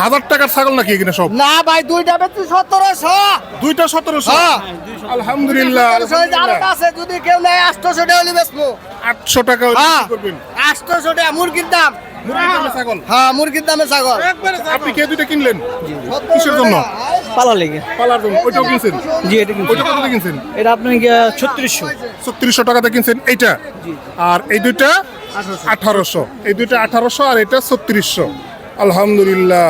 হাজার টাকার ছাগল নাকি এখানে সব? না ভাই দুইটা বেচছি সতেরোশো। দুইটা সতেরোশো? হ্যাঁ। আলহামদুলিল্লাহ আছে যদি কেউ নেয় আটশোশো টাকা বেচবো। আটশো টাকা হ্যাঁ। আটশোশো টাকা মুরগির দাম। ছাগল? হ্যাঁ মুরগির দামে ছাগল। আপনি কে দুইটা কিনলেন? কিসের জন্য? পালা লেগে। পালার জন্য। ওইটাও কিনছেন? জি এটা কিনছি। ওইটা কত কিনছেন? এটা আপনার ছত্রিশশো? ছত্রিশশো টাকাতে কিনছেন। এইটা? আর এই দুইটা? আঠারোশো। এই দুইটা আঠারোশো আর এটা ছত্রিশশো। আলহামদুলিল্লাহ।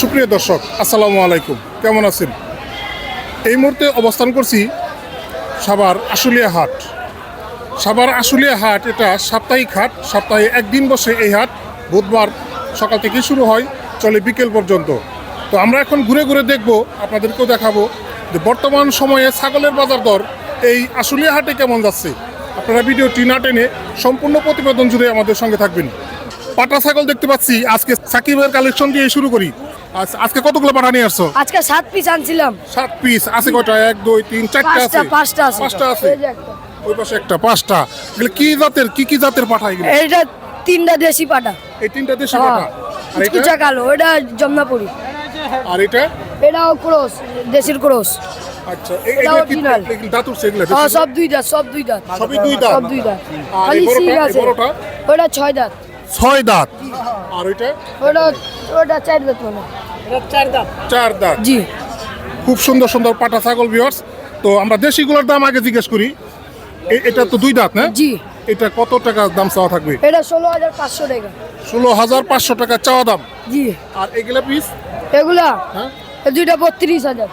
সুপ্রিয় দর্শক, আসসালামু আলাইকুম। কেমন আছেন? এই মুহূর্তে অবস্থান করছি সাবার আশুলিয়া হাট। সাবার আশুলিয়া হাট এটা সাপ্তাহিক হাট, সপ্তাহে একদিন বসে এই হাট। বুধবার সকাল থেকে শুরু হয়, চলে বিকেল পর্যন্ত। তো আমরা এখন ঘুরে ঘুরে দেখব, আপনাদেরকেও দেখাবো যে বর্তমান সময়ে ছাগলের বাজার দর এই আশুলিয়া হাটে কেমন যাচ্ছে। আপনারা ভিডিওটি না টেনে সম্পূর্ণ প্রতিবেদন জুড়ে আমাদের সঙ্গে থাকবেন। পাটা ছাগল দেখতে পাচ্ছি। আজকে সাকিবের কালেকশন দিয়ে শুরু করি। আজ- আজকে কতগুলো পাঠা নিয়ে আসছো? আজকে সাত পিস আনছিলাম। সাত পিস আছে কয়টা? এক দুই তিন চারটা আছে? পাঁচটা আছে। পাঁচটা আছে। ওই পাশে একটা পাঁচটা। এগুলো কি জাতের? কি কি জাতের পাঠা এগুলো? এইটা তিনটা দেশি পাটা। এই তিনটা দেশি হ্যাঁ। পাঠা আর এটা? কালো। এটা জমনাপুরি। আর এটা? এটাও ক্রোস দেশির ক্রোস। আচ্ছা এটা দাঁত হ্যাঁ সব দুই দাঁত সব দুই দাঁত। সবই দুই দাঁত? সব দুই দাঁত। আর খালি সিং আছে। বড়টা? ওটা ছয় দাঁত। ছয় দাঁত। আর ওইটা ওটা ওটা চার দাঁত মানে চার দাঁত। জি। খুব সুন্দর সুন্দর পাটা ছাগল ভিউয়ার্স তো আমরা দেশি দেশিগুলোর দাম আগে জিজ্ঞেস করি। এটা তো দুই দাঁত না? জি। এটা কত টাকা দাম চাওয়া থাকবে? এটা ষোলো হাজার পাঁচশো টাকা। ষোলো হাজার পাঁচশো টাকা চাওয়া দাম। জি। আর এগুলা পিস এগুলা? হ্যাঁ। এ দুইটা বত্রিশ হাজার।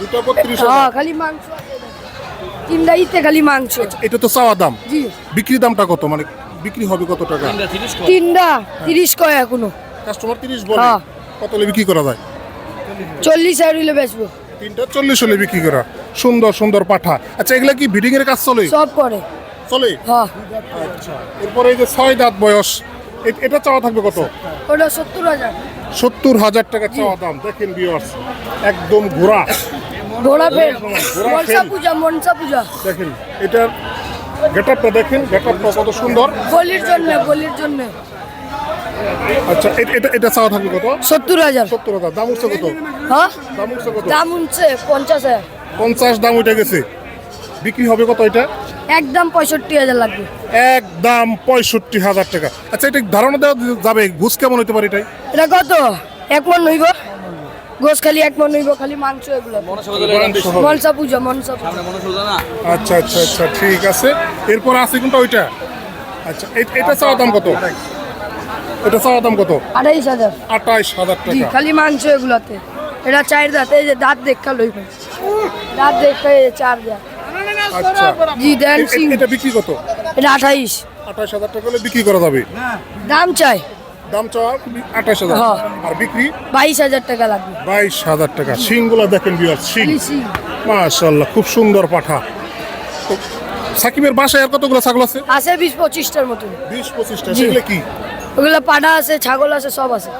দুটো বত্রিশ হ্যাঁ খালি মাংস। তিনটা ইতে খালি মাংস। এটা তো চাওয়া দাম। জি। বিক্রি দামটা কত? মানে বিক্রি হবে কত টাকা? তিনটা তিরিশ কয়? এখনও। কাস্টমার তিরিশ বলে। হ্যাঁ। কত হলে বিক্রি করা যায়? চল্লিশ হাজার হইলে বেচবো। তিনটা চল্লিশ হলে বিক্রি করা। সুন্দর সুন্দর পাঠা। আচ্ছা এগুলা কি ব্রিডিং এর কাজ চলে? সব করে। চলে? হ্যাঁ। আচ্ছা এরপরে এই যে ছয় দাঁত বয়স এটা চাওয়া থাকবে কত? ওটা সত্তর হাজার। সত্তর হাজার টাকা চাওয়া দাম। দেখেন ভিউয়ার্স একদম ঘোরা। ঘোড়া মনসা পূজা মনসা পূজা। দেখেন এটার গেটআপটা দেখেন গেটআপটা কত সুন্দর। জন্য আচ্ছা এটা এটা চাওয়া থাকবে কত? সত্তর হাজার। সত্তর হাজার। দাম উঠছে কত? হ্যাঁ? দাম উঠছে কত? দাম উঠছে পঞ্চাশ হাজার। পঞ্চাশ দাম উঠে গেছে। বিক্রি হবে কত এটা? একদম পঁয়ষট্টি হাজার লাগবে। একদম পঁয়ষট্টি হাজার টাকা। আচ্ছা এটা ধারণা দেওয়া যাবে? ঘুষ কেমন হতে পারে এটাই? এটা কত? এক মন নইব গোস খালি এক মন নইব খালি মাংস এগুলো। মনসা পূজা মনসা পূজা আচ্ছা আচ্ছা আচ্ছা ঠিক আছে। এরপর আছে কোনটা? ওইটা? আচ্ছা এটা চাওয়া দাম কত? এটা চাওয়া দাম কত? আড়াইশ হাজার। আঠাইশ হাজার টাকা। খালি মাংস এগুলোতে। এটা চার দাঁত এই যে দাঁত দেখা লইব দাঁত দেখা এই যে চার দাঁত। আচ্ছা। জি দেন এটা বিক্রি কত? এটা আঠাইশ। আঠাশ হাজার টাকা হলে বিক্রি করা যাবে। দাম চাই। দাম চাওয়া আঠাশ হাজার। হ্যাঁ। আর বিক্রি? বাইশ হাজার টাকা লাগবে। বাইশ হাজার টাকা। শিংগুলো দেখেন বিয়ার শিং। মাশাল্লাহ খুব সুন্দর পাঠা। তো সাকিবের বাসায় আর কতগুলো ছাগল আছে? আছে বিশ পঁচিশটার মতন। বিশ পঁচিশটা। জি। সেগুলো কি? ওগুলো পাঠা আছে ছাগল আছে সব আছে।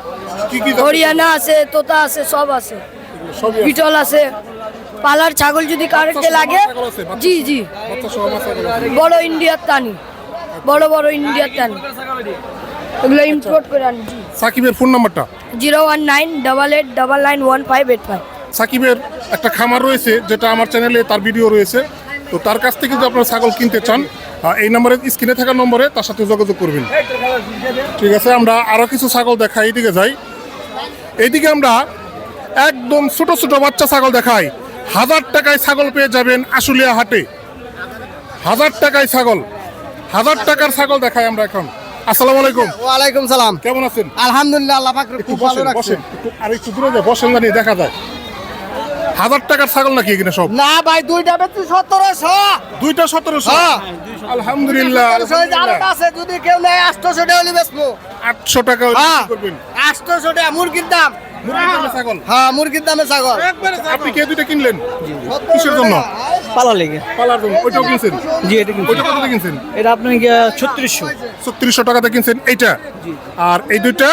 কি কি জাতের? হরিয়ানা আছে তোতা আছে সব আছে। সবই আছে। বিটল আছে। পালার ছাগল যদি কারেন্টে বাচ্চা সহ লাগে ছাগল আছে, বাচ্চা জি জি। বাচ্চা সহ আমার ছাগল আছে। বড় ইন্ডিয়ার টানি। বড় বড় ইন্ডিয়ার টানি। এগুলো ইম্পোর্ট করে আনি সাকিবের ফোন নাম্বারটা zero one nine double eight double nine one five eight five. সাকিবের একটা খামার রয়েছে যেটা আমার চ্যানেলে তার ভিডিও রয়েছে। তো তার কাছ থেকে যদি আপনারা ছাগল কিনতে চান এই নম্বরে স্ক্রিনে থাকা নম্বরে তার সাথে যোগাযোগ করবেন। ঠিক আছে আমরা আরও কিছু ছাগল দেখাই এইদিকে যাই। এইদিকে আমরা একদম ছোট ছোট বাচ্চা ছাগল দেখাই। হাজার টাকায় ছাগল পেয়ে যাবেন আশুলিয়া হাটে। হাজার টাকায় ছাগল। হাজার টাকার ছাগল দেখাই আমরা এখন। আসসালামু আলাইকুম। সালাম। কেমন আছেন? আলহামদুলিল্লাহ আল্লাহ পাক খুব ভালো রাখছে। আর একটু দূরে যায় বসেন জানি দেখা যায়। হাজার টাকার ছাগল নাকি এখানে সব? না ভাই দুইটা বেচছি সতেরোশো। দুইটা সতেরোশো? হ্যাঁ। আলহামদুলিল্লাহ আছে যদি কেউ নেয় আটশোশো টাকা হলে আটশো টাকা হ্যাঁ। আটশোশো টাকা মুরগির দাম। হ্যাঁ মুরগির দামে ছাগল। আপনি কে দুইটা কিনলেন? কিসের জন্য? পালা লেগে। পালার জন্য। ওইটাও কিনছেন? জি এটা কিনছি। ওইটা কত কিনছেন? এটা আপনার ছত্রিশশো। ছত্রিশশো টাকাতে কিনছেন। এইটা? আর এই দুইটা?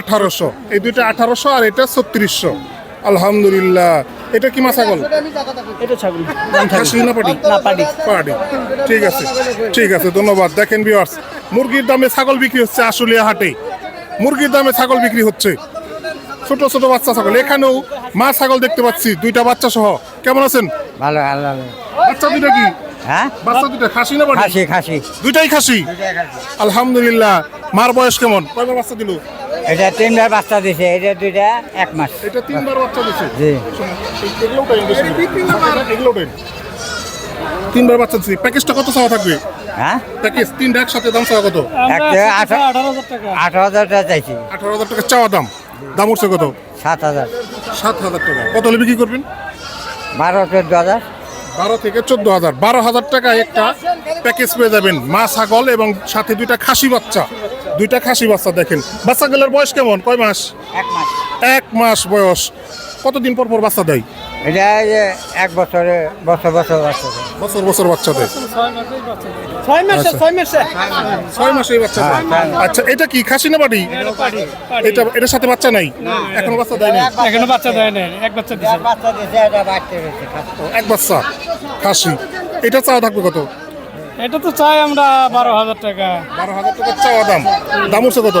আঠারোশো। এই দুইটা আঠারোশো আর এটা ছত্রিশশো। আলহামদুলিল্লাহ। এটা কি মা ছাগল? এটা ছাগল। না পাটি? না পাটি। পাটি। ঠিক আছে। ঠিক আছে ধন্যবাদ। দেখেন ভিউয়ার্স মুরগির দামে ছাগল বিক্রি হচ্ছে আশুলিয়া হাটে। মুরগির দামে ছাগল বিক্রি হচ্ছে। ছোট ছোট বাচ্চা ছাগল। এখানেও মা ছাগল দেখতে পাচ্ছি দুইটা বাচ্চা সহ। কেমন আছেন? ভালো ভালো বাচ্চা দুইটা কি? হ্যাঁ? বাচ্চা দুইটা খাসি না বাড়ি খাসি খাসি। দুইটাই খাসি? আলহামদুলিল্লাহ। মার বয়স কেমন? কয়বার বাচ্চা দিল? এটা তিনবার বাচ্চা দিছে এটা দুইটা এক মাস। এটা তিনবার বাচ্চা দিছে? জি। এগুলো। তিনবার বাচ্চা প্যাকেজটা কত চাওয়া থাকবে? হ্যাঁ? প্যাকেজ তিনটা একসাথে দাম চাওয়া কত? আঠারো হাজার টাকা। আঠারো হাজার টাকা চাইছি। আঠারো হাজার টাকা চাওয়া দাম। দাম উঠছে কত? সাত হাজার। সাত হাজার টাকা। কত হলে বিক্রি করবেন? বারো চোদ্দ হাজার। বারো থেকে চোদ্দ হাজার। বারো হাজার টাকা একটা প্যাকেজ পেয়ে যাবেন। মা ছাগল এবং সাথে দুইটা খাসি বাচ্চা। দুইটা খাসি বাচ্চা দেখেন। বাচ্চাগুলোর বয়স কেমন? কয় মাস? এক মাস। এক মাস বয়স। কতদিন পর পর বাচ্চা দেয়? এটা যে এক বছরে বছর বছর বাচ্চা বছর বছর বাচ্চা দেয় ছয় মাসে ছয় মাসে। ছয় মাসে। বাচ্চা আচ্ছা এটা কি খাসি না বাড়ি? এটা এটার সাথে বাচ্চা নাই? এখনও বাচ্চা দেয়নি? এখনও বাচ্চা দেয় নাই এক বাচ্চা এটা বাচ্চা দিছে এটা বাচ্চা দিছে এক বাচ্চা খাসি। এটা চাওয়া থাকবে কত? এটা তো চাই আমরা বারো হাজার টাকা। বারো হাজার টাকা চাওয়া দাম। দাম উঠছে কত?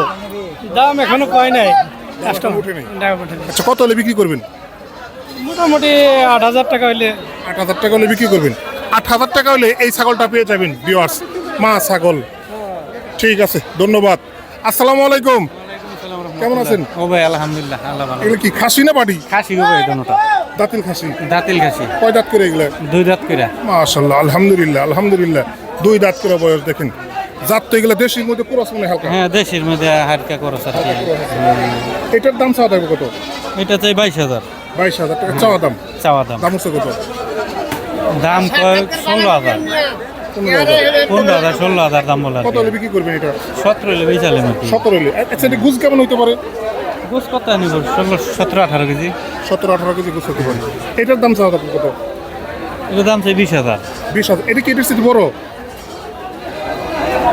দাম এখনও কয় নাই। আচ্ছা কত হলে বিক্রি করবেন? মোটামুটি আট হাজার টাকা হইলে। আট হাজার টাকা হলে বিক্রি করবেন। আট হাজার টাকা হলে এই ছাগলটা পেয়ে যাবেন ভিওয়ার্স মা ছাগল। ঠিক আছে ধন্যবাদ। আসসালামু আলাইকুম। কেমন আছেন? ও ভাই আলহামদুলিল্লাহ আল্লাহ ভালো। এগুলো কি খাসি না বাড়ি খাসি গো ভাই দোনোটা দাঁতিল খাসি? দাতিল খাসি। কয় দাঁত করে এগুলো? দুই দাঁত করে। মাশাল্লাহ আলহামদুলিল্লাহ আলহামদুলিল্লাহ। দুই দাঁত করে বয়স দেখেন। জাত তো এগুলো দেশির মধ্যে পুরো মনে হালকা। হ্যাঁ দেশের মধ্যে হারকা করো স্যার এটার দাম চাওয়া কত? এটা চাই বাইশ হাজার। বাইশ হাজার টাকা। চাওয়া দাম? চাওয়া দাম। দাম হচ্ছে কত? দাম ষোলো হাজার। পনেরো হাজার। ষোলো হাজার দাম বলে কত হলে বিক্রি করবেন এটা? সতেরো হলে বেচালে নাকি সতেরো হলে। আচ্ছা এটা গুজ কেমন হইতে পারে? গোস কত নিব ষোলো সতেরো আঠারো কেজি। সতেরো আঠারো কেজি গুছ হতে পারে। এটার দাম চাওয়া থাকবে কত? এটা দাম চাই বিশ হাজার। বিশ হাজার। এটা কি এটার সাথে বড়?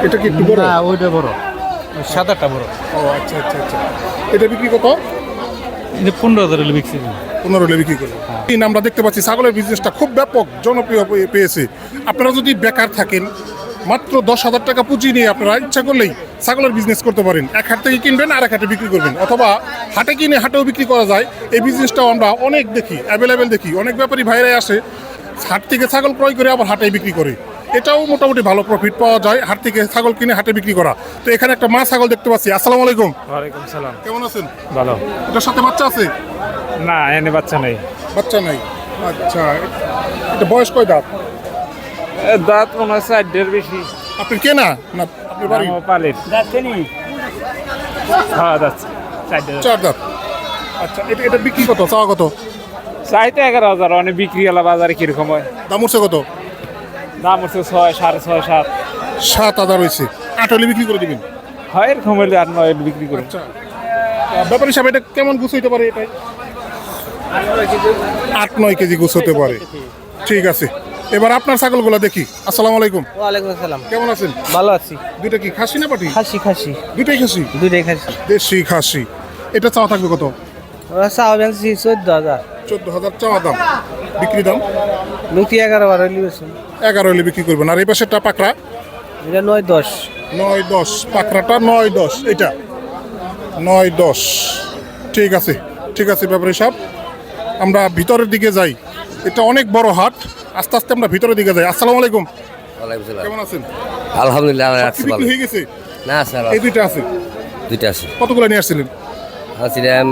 এটা কি একটু বড়? না ওইটা বড়। সাদাটা বড়। ও আচ্ছা আচ্ছা আচ্ছা। এটা বিক্রি কত? পনেরো হাজার হলে বিক্রি পনেরো হলে বিক্রি আমরা দেখতে পাচ্ছি, ছাগলের বিজনেসটা খুব ব্যাপক, জনপ্রিয় পেয়ে- পেয়েছে। আপনারা যদি বেকার থাকেন, মাত্র দশ হাজার টাকা পুঁজি নিয়ে আপনারা ইচ্ছা করলেই ছাগলের বিজনেস করতে পারেন। এক হাট থেকে কিনবেন আর এক হাটে বিক্রি করবেন। অথবা হাটে কিনে হাটেও বিক্রি করা যায়। এই বিজনেসটাও আমরা অনেক দেখি অ্যাভেলেবেল দেখি। অনেক ব্যাপারী ভাইরাই আসে, হাট থেকে ছাগল ক্রয় করে আবার হাটে বিক্রি করে। এটাও মোটামুটি ভালো প্রফিট পাওয়া যায় হাট থেকে ছাগল কিনে হাটে বিক্রি করা। তো এখানে একটা মা ছাগল দেখতে পাচ্ছি। আসসালামু আলাইকুম। ওয়ালাইকুম সালাম। কেমন আছেন? ভালো। এটার সাথে বাচ্চা আছে? না এনে বাচ্চা নেই। বাচ্চা নাই। আচ্ছা এটা বয়স কয় দাঁত? দাঁত মনে হয় চারটের বেশি। আপনি কেনা? না আপনি বাড়ি? পালির হ্যাঁ দাঁত। চার দাঁত। আচ্ছা এটা এটা বিক্রি কত? চাওয়া কত? চাইতে এগারো হাজার অনেক বিক্রি বাজারে কীরকম হয়? দাম উঠছে কত? দাম হচ্ছে ছয় সাড়ে ছয় সাত। সাত হাজার হয়েছে। আট হলে বিক্রি করে দিবেন? হয় এরকম হলে আর নয় বিক্রি করে। আচ্ছা। ব্যাপারী এটা কেমন গুছ হইতে পারে এটাই? আট নয় কেজি গুছ হতে পারে। ঠিক আছে। এবার আপনার ছাগলগুলো দেখি। আসসালামু আলাইকুম। ওয়ালাইকুম আসসালাম। কেমন আছেন? ভালো আছি। দুইটা কি খাসি না পাটি? খাসি খাসি। দুইটাই খাসি? দুইটাই খাসি। দেশি খাসি। এটা চাওয়া থাকবে কত? চাওয়া চোদ্দ হাজার। চোদ্দ হাজার চাওয়া দাম। বিক্রি দাম? বিক্রি এগারো বারো এগারো হলে বিক্রি করবেন। আর এই পাশেরটা পাকড়া? এটা নয় দশ। নয় দশ। পাকড়াটা নয় দশ। এটা নয় দশ। ঠিক আছে। ঠিক আছে ব্যাপারী সাহেব। আমরা ভিতরের দিকে যাই। এটা অনেক বড় হাট। আস্তে আস্তে আমরা ভিতরের দিকে যাই। আসসালামু আলাইকুম। কেমন আছেন? আলহামদুলিল্লাহ বিক্রি ভালো। হয়ে গেছে? না স্যার। এই দুইটা আছে? দুইটা আছে। কতগুলো নিয়ে আসছিলেন? আসছিলাম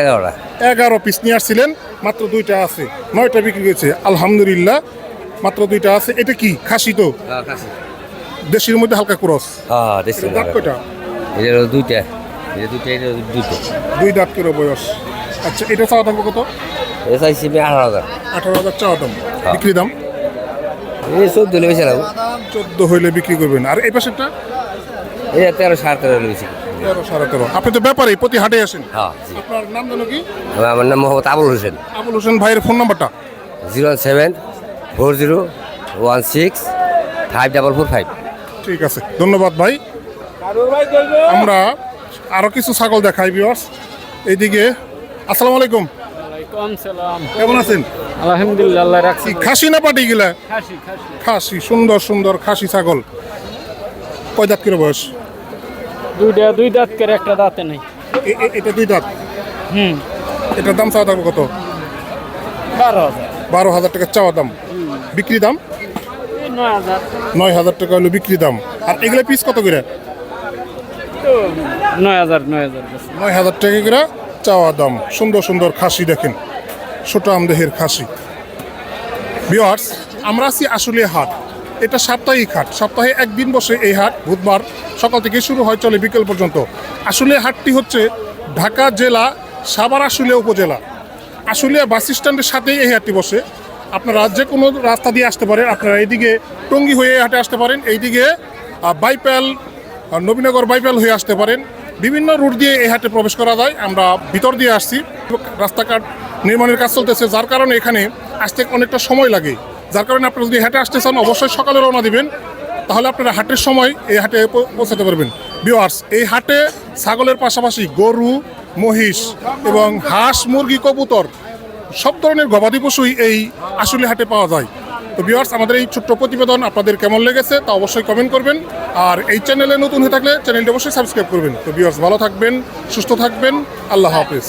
এগারোটা। এগারো পিস নিয়ে আসছিলেন। মাত্র দুইটা আছে। নয়টা বিক্রি হয়েছে। আলহামদুলিল্লাহ মাত্র দুইটা আছে। এটা কি? খাসি তো? দেশের মধ্যে হালকা ক্রস? হ্যাঁ দাঁত কয়টা? এটা দুইটা। এটা দুইটা এটা দুইটা। দুই দাঁত করে বয়স। আচ্ছা এটা চাওয়া দাম কত? এটা চাইছি আমি আঠারো হাজার। আঠারো হাজার চাওয়া দাম। বিক্রি দাম? এই চোদ্দ হলে বেশি লাগবো। চোদ্দ হইলে বিক্রি করবেন। আর এই পাশেরটা? এটা তেরো সাড়ে তেরো হলে বেশি। তেরো সাড়ে তেরো। আপনি তো ব্যাপারে প্রতি হাটে আসেন। হ্যাঁ জি। আপনার নাম জানো কি? আমার নাম মোহাম্মদ আবুল হোসেন। আবুল হোসেন ভাইয়ের ফোন নাম্বারটা? Zero seven four zero one six five double four five. ঠিক আছে ধন্যবাদ ভাই। আমরা আরও কিছু ছাগল দেখাই এইদিকে আসসালামু আলাইকুম। কম সালাম। কেমন আছেন? আলহামদুলিল্লাহ আল্লাহ রাখছি। কি খাসি না পাটি গিলা খাসি খাসি। খাসি সুন্দর সুন্দর খাসি ছাগল। কয় দাঁত করে বয়স? দুইটা দুই দাঁত করে একটা দাঁতে নেই। এটা দুই দাঁত? হুম। এটার দাম চাওয়া থাকবে কত? বারো হাজার। বারো হাজার টাকা চাওয়া দাম। বিক্রি দাম? নয় হাজার। টাকা হলো বিক্রি দাম। আর এগুলো পিস কত করে? নয় হাজার নয় হাজার নয় হাজার টাকা করে চাওয়া দাম। সুন্দর সুন্দর খাসি দেখেন। ছোট আমদেহের খাসি। বিয়ার্স আমরা আছি আসলে হাট। এটা সাপ্তাহিক হাট। সপ্তাহে একদিন বসে এই হাট, বুধবার সকাল থেকে শুরু হয়, চলে বিকেল পর্যন্ত। আসলে হাটটি হচ্ছে ঢাকা জেলা, সাভার আশুলিয়া উপজেলা। আশুলিয়া বাস স্ট্যান্ডের সাথেই এই হাটটি বসে। আপনারা যে কোনো রাস্তা দিয়ে আসতে পারেন, আপনারা এইদিকে টঙ্গী হয়ে হাটে আসতে পারেন, এইদিকে বাইপ্যাল নবীনগর বাইপাল হয়ে আসতে পারেন। বিভিন্ন রুট দিয়ে এই হাটে প্রবেশ করা যায়, আমরা ভিতর দিয়ে আসছি। রাস্তাঘাট নির্মাণের কাজ চলতেছে, যার কারণে এখানে আসতে অনেকটা সময় লাগে। যার কারণে আপনারা যদি হাটে আসতে চান, অবশ্যই সকালে রওনা দিবেন। তাহলে আপনারা হাটের সময় এই হাটে পৌঁছাতে পারবেন। বিওয়ার্স এই হাটে ছাগলের পাশাপাশি গরু, মহিষ এবং হাঁস, মুরগি, কবুতর, সব ধরনের গবাদি পশুই এই আসলে হাটে পাওয়া যায়। তো ভিউয়ার্স আমাদের এই ছোট্ট প্রতিবেদন আপনাদের কেমন লেগেছে তা অবশ্যই কমেন্ট করবেন। আর এই চ্যানেলে নতুন হয়ে থাকলে চ্যানেলটি অবশ্যই সাবস্ক্রাইব করবেন। তো ভিউয়ার্স ভালো থাকবেন, সুস্থ থাকবেন। আল্লাহ হাফেজ।